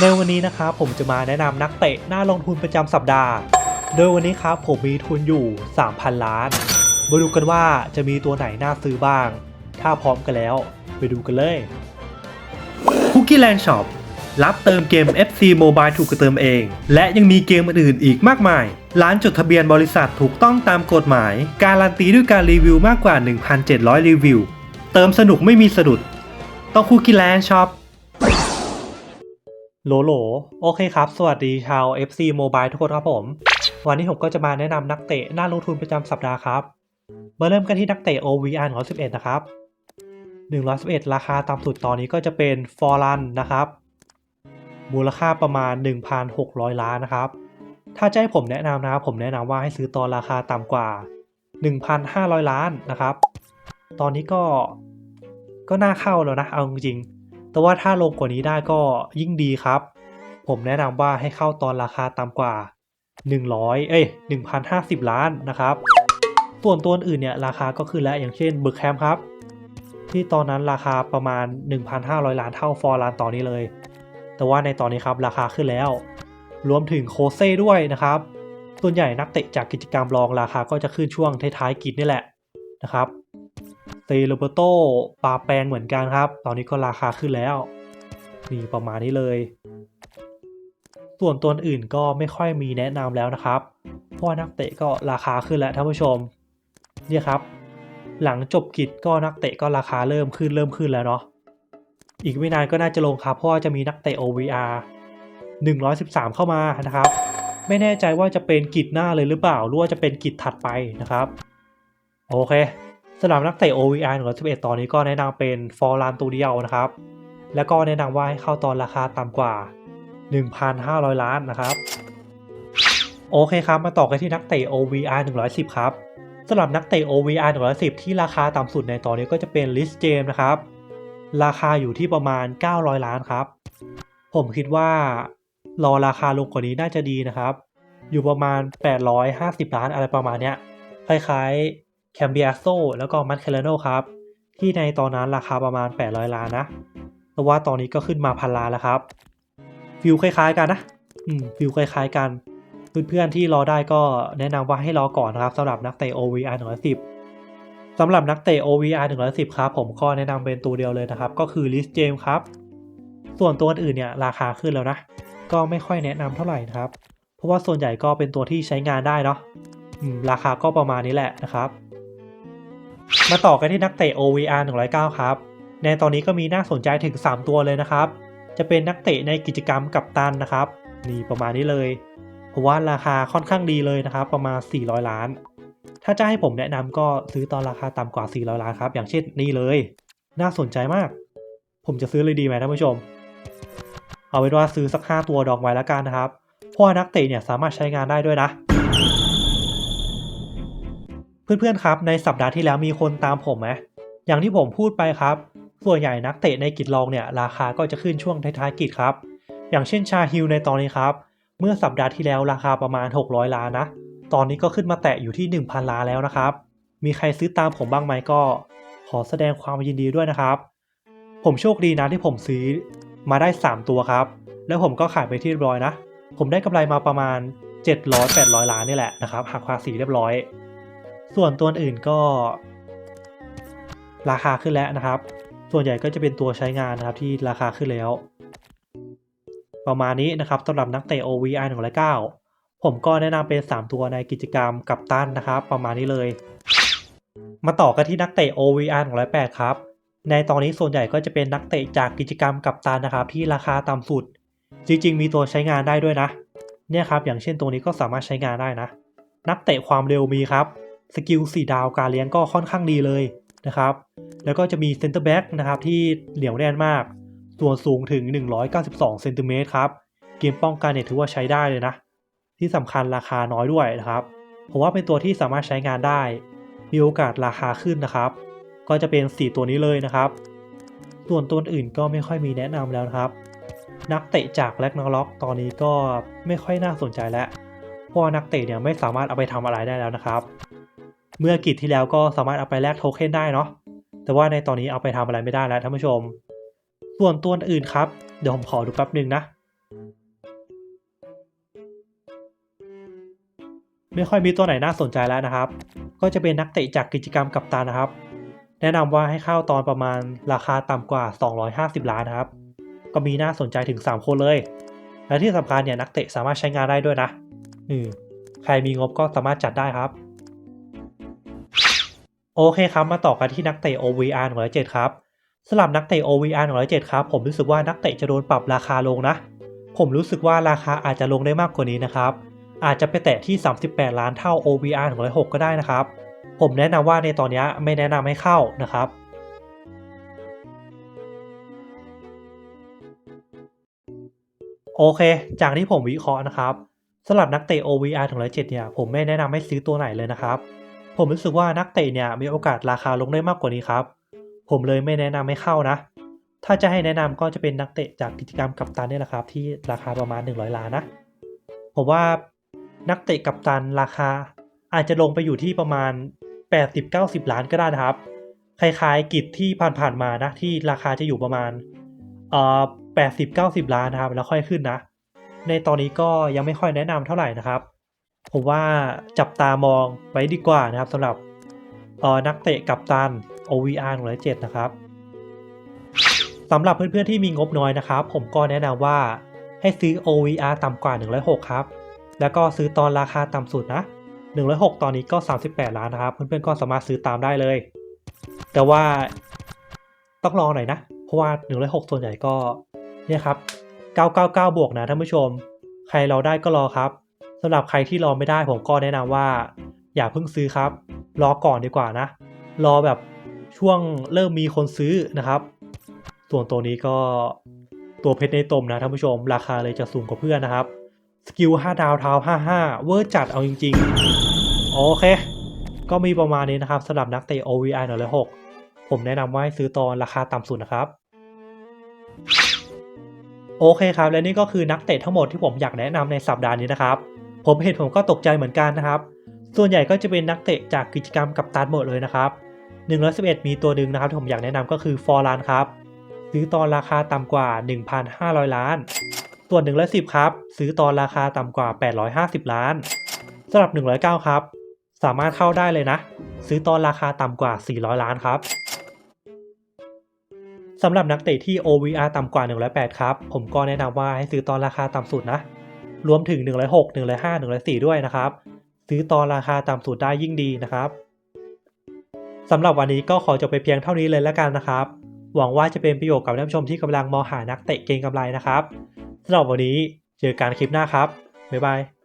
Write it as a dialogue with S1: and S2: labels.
S1: ในวันนี้นะครับผมจะมาแนะนำนักเตะน่าลงทุนประจำสัปดาห์ โดยวันนี้ครับผมมีทุนอยู่ 3,000 ล้าน มาดูกันว่าจะมีตัวไหนน่าซื้อบ้าง ถ้าพร้อมกันแล้ว ไปดูกันเลย Cookie Land Shop รับเติมเกม FC Mobile ถูกเติมเอง และยังมีเกมอื่นๆอีกมากมาย ร้านจดทะเบียนบริษัทถูกต้องตามกฎหมาย การันตีด้วยการรีวิวมากกว่า 1,700 รีวิว เติมสนุกไม่มีสะดุด ต้อง Cookie Land Shop โหลโหลโอเคครับ สวัสดีชาว FC Mobile ทุกคนครับผม วันนี้ผมก็จะมาแนะนำนักเตะน่าลงทุนประจำสัปดาห์ครับ มาเริ่มกันที่นักเตะ OVR 111 นะครับ 111 ราคาต่ำสุดตอนนี้ก็จะเป็นฟอร์ลันนะครับ มูลค่าประมาณ 1,600 ล้านนะครับ ถ้าจะให้ผมแนะนำนะครับ ผมแนะนำว่าให้ซื้อตอนราคาต่ำกว่า 1,500 ล้านนะครับ ตอนนี้ก็ก็น่าเข้าแล้วนะ เอาจริงๆ แต่ว่าถ้าลงกว่านี้ได้ก็ยิ่งดีครับ ผมแนะนำว่าให้เข้าตอนราคาต่ำกว่า 100 เอ้ย 1,050 ล้านนะครับ ส่วนตัวอื่นเนี่ยราคาก็ขึ้นแล้วอย่างเช่นบึกแคมครับ ที่ตอนนั้นราคาประมาณ 1,500 ล้านเท่าฟอร์ลานตอนนี้เลย แต่ว่าในตอนนี้ครับราคาขึ้นแล้ว รวมถึงโคเซ่ด้วยนะครับ ส่วนใหญ่นักเตะจากกิจกรรมรองราคาก็จะขึ้นช่วงท้ายๆกิจนี่แหละนะครับ เซโรเบโตปลาแปงเหมือนกันครับ ตอนนี้ก็ราคาขึ้นแล้ว นี่ประมาณนี้เลย ส่วนตัวอื่นก็ไม่ค่อยมีแนะนำแล้วนะครับ เพราะว่านักเตะก็ราคาขึ้นแล้วท่านผู้ชม เนี่ยครับ หลังจบกิจก็นักเตะก็ราคาเริ่มขึ้นเริ่มขึ้นแล้วเนาะ อีกไม่นานก็น่าจะลงครับเพราะว่าจะมีนักเตะ OVR 113 เข้ามานะครับไม่แน่ใจว่าจะเป็นกิจหน้าเลยหรือเปล่าหรือว่าจะเป็นกิจถัดไปนะครับ โอเค สำหรับนักเตะ OVR 111ตอนนี้ก็แนะนำเป็นฟอร์ลานตัวเดียวนะครับ แล้วก็แนะนำว่าให้เข้าตอนราคาต่ำกว่า 1,500 ล้านนะครับ โอเคครับ มาต่อกันที่นักเตะ OVR 110 ครับสำหรับนักเตะ OVR 110 ที่ราคาต่ำสุดในตอนนี้ก็จะเป็นลิสเจมนะครับ ราคาอยู่ที่ประมาณ 900 ล้านครับ ผมคิดว่ารอราคาลงกว่านี้น่าจะดีนะครับ อยู่ประมาณ 850 ล้านอะไรประมาณเนี้ยคล้ายๆ แคมเบียโซแล้วก็มัตเคลโนครับ ที่ในตอนนั้นราคาประมาณ 800 ล้านนะแต่ว่าตอนนี้ก็ขึ้นมาพันล้านแล้วครับฟิลคล้ายๆกันนะอืมฟิลคล้ายๆกัน เพื่อนๆที่รอได้ก็แนะนำว่าให้รอก่อนนะครับสำหรับนักเตะ OVR 110สำหรับนักเตะ OVR 110ครับผมก็แนะนำเป็นตัวเดียวเลยนะครับ ก็คือลิสเจมครับ ส่วนตัวอื่นเนี่ยราคาขึ้นแล้วนะ ก็ไม่ค่อยแนะนำเท่าไหร่นะครับ เพราะว่าส่วนใหญ่ก็เป็นตัวที่ใช้งานได้เนาะราคาก็ประมาณนี้แหละนะครับ มาต่อกันที่นักเตะ OVR 109 ครับ ในตอนนี้ก็มีน่าสนใจถึง 3 ตัวเลยนะครับ จะเป็นนักเตะในกิจกรรมกับตันนะครับ นี่ประมาณนี้เลยเพราะว่าราคาค่อนข้างดีเลยนะครับ ประมาณ 400 ล้าน ถ้าจะให้ผมแนะนำก็ซื้อตอนราคาต่ำกว่า 400 ล้านครับ อย่างเช่นนี่เลย น่าสนใจมาก ผมจะซื้อเลยดีไหมท่านผู้ชม เอาเป็นว่าซื้อสัก 5 ตัวดองไว้แล้วกันนะครับ เพราะนักเตะเนี่ยสามารถใช้งานได้ด้วยนะ เพื่อนๆ ครับในสัปดาห์ที่แล้วมีคนตามผมไหมอย่างที่ผมพูดไปครับ ส่วนใหญ่นักเตะในกิจรองเนี่ยราคาก็จะขึ้นช่วงท้ายๆกิจครับ อย่างเช่นชาฮิลในตอนนี้ครับ เมื่อสัปดาห์ที่แล้วราคาประมาณ 600 ล้านนะ ตอนนี้ก็ขึ้นมาแตะอยู่ที่ 1,000 ล้านแล้วนะครับ มีใครซื้อตามผมบ้างไหมก็ ขอแสดงความยินดีด้วยนะครับ ผมโชคดีนะที่ผมซื้อมาได้ 3 ตัวครับ แล้วผมก็ขายไปที่เรียบร้อยนะ ผมได้กำไรมาประมาณ 700-800 ล้านนี่แหละนะครับหักภาษีเรียบร้อย ส่วนตัวอื่นก็ ราคาขึ้นแล้วนะครับ ส่วนใหญ่ก็จะเป็นตัวใช้งานนะครับที่ราคาขึ้นแล้ว ประมาณนี้นะครับสำหรับนักเตะ OVR 109ผมก็แนะนำเป็น 3 ตัวในกิจกรรมกับตันนะครับ ประมาณนี้เลย มาต่อกันที่นักเตะ OVR 108ครับในตอนนี้ส่วนใหญ่ก็จะเป็นนักเตะจากกิจกรรมกับตันนะครับที่ราคาต่ำสุด จริง ๆ มีตัวใช้งานได้ด้วยนะ เนี่ยครับอย่างเช่นตัวนี้ก็สามารถใช้งานได้นะ นักเตะความเร็วมีครับ สกิล4ดาวการเลี้ยงก็ค่อนข้างดีเลยนะครับ แล้วก็จะมีเซนเตอร์แบ็กนะครับที่เหนียวแน่นมาก ส่วนสูงถึง 192เซนติเมตรครับ เกมป้องกันเนี่ยถือว่าใช้ได้เลยนะ ที่สำคัญราคาน้อยด้วยนะครับ ผมว่าเป็นตัวที่สามารถใช้งานได้ มีโอกาสราคาขึ้นนะครับ ก็จะเป็น 4 ตัวนี้เลยนะครับ ส่วนตัวอื่นก็ไม่ค่อยมีแนะนำแล้วนะครับ นักเตะจากแล็กนาล็อกตอนนี้ก็ไม่ค่อยน่าสนใจแล้วเพราะนักเตะเนี่ยไม่สามารถเอาไปทำอะไรได้แล้วนะครับ เมื่อกิจที่แล้วก็สามารถเอาไปแลกโทเค็นได้เนาะแต่ว่าในตอนนี้เอาไปทำอะไรไม่ได้แล้วท่านผู้ชม ส่วนตัวอื่นครับ เดี๋ยวผมขอดูแป๊บหนึ่งนะ ไม่ค่อยมีตัวไหนน่าสนใจแล้วนะครับ ก็จะเป็นนักเตะจากกิจกรรมกัปตันนะครับ แนะนำว่าให้เข้าตอนประมาณราคาต่ำกว่า 250 ล้านนะครับ ก็มีน่าสนใจถึง 3 คนเลย และที่สำคัญเนี่ยนักเตะสามารถใช้งานได้ด้วยนะอืใครมีงบก็สามารถจัดได้ครับ โอเคครับ มาต่อกันที่นักเตะ OVR 107ครับสำหรับนักเตะ OVR 107ครับ ผมรู้สึกว่านักเตะจะโดนปรับราคาลงนะ ผมรู้สึกว่าราคาอาจจะลงได้มากกว่านี้นะครับ อาจจะไปแตะที่ 38 ล้านเท่า OVR 106ก็ได้นะครับ ผมแนะนำว่าในตอนนี้ไม่แนะนำให้เข้านะครับ โอเค จากที่ผมวิเคราะห์นะครับสำหรับนักเตะ OVR 107เนี่ย ผมไม่แนะนำให้ซื้อตัวไหนเลยนะครับ ผมรู้สึกว่านักเตะเนี่ยมีโอกาสราคาลงได้มากกว่านี้ครับ ผมเลยไม่แนะนำให้เข้านะ ถ้าจะให้แนะนำก็จะเป็นนักเตะจากกิจกรรมกัปตันเนี่ยแหละครับ ที่ราคาประมาณ 100 ล้านนะ ผมว่านักเตะกัปตันราคา อาจจะลงไปอยู่ที่ประมาณ 80-90 ล้านก็ได้นะครับ คล้ายๆกิจที่ผ่านๆมานะที่ราคาจะอยู่ประมาณเอ่อ80-90 ล้านนะครับแล้วค่อยขึ้นนะ ในตอนนี้ก็ยังไม่ค่อยแนะนำเท่าไหร่นะครับ ผมว่าจับตามองไว้ดีกว่านะครับสำหรับนักเตะกัปตัน OVR 107นะครับสำหรับเพื่อนๆที่มีงบน้อยนะครับ ผมก็แนะนำว่าให้ซื้อ OVR ต่ำกว่า 106 ครับ แล้วก็ซื้อตอนราคาต่ำสุดนะ 106 ตอนนี้ก็ 38 ล้านนะครับ เพื่อนๆก็สามารถซื้อตามได้เลย แต่ว่าต้องรอหน่อยนะ เพราะว่า 106 ส่วนใหญ่ก็เนี่ยครับ 999 บวกนะท่านผู้ชม ใครรอได้ก็รอครับ สำหรับใครที่รอไม่ได้ผมก็แนะนำว่า อย่าเพิ่งซื้อครับ รอก่อนดีกว่านะ รอแบบช่วงเริ่มมีคนซื้อนะครับ ส่วนตัวนี้ก็ตัวเพชรในตมนะท่านผู้ชม ราคาเลยจะสูงกว่าเพื่อนนะครับ สกิล 5 ดาวเท้า55 เวอร์จัดเอาจริง ๆ โอเค ก็มีประมาณนี้นะครับสำหรับนักเตะ OVI 106ผมแนะนำว่าให้ซื้อตอนราคาต่ำสุดนะครับโอเคครับ และนี่ก็คือนักเตะทั้งหมดที่ผมอยากแนะนำในสัปดาห์นี้นะครับ ผมเห็นผมก็ตกใจเหมือนกันนะครับ ส่วนใหญ่ก็จะเป็นนักเตะจากกิจกรรมกับตันหมดเลยนะครับ111 มีตัวหนึ่งนะครับที่ผมอยากแนะนำก็คือฟอร์ลานครับ ซื้อตอนราคาต่ำกว่า 1,500 ล้าน ส่วน110 ครับ ซื้อตอนราคาต่ำกว่า 850 ล้านสำหรับ 109 ครับ สามารถเข้าได้เลยนะ ซื้อตอนราคาต่ำกว่า 400 ล้านครับสำหรับนักเตะที่ OVR ต่ำกว่า 108 ครับ ผมก็แนะนำว่าให้ซื้อตอนราคาต่ำสุดนะ รวมถึง 106 105 104 ด้วยนะครับ ซื้อตอนราคาต่ำสุดได้ยิ่งดีนะครับสำหรับวันนี้ก็ขอจบไปเพียงเท่านี้เลยแล้วกันนะครับ หวังว่าจะเป็นประโยชน์กับท่านผู้ชมที่กำลังมองหานักเตะเก่งกำไรนะครับสำหรับวันนี้เจอกันคลิปหน้าครับบ๊ายบาย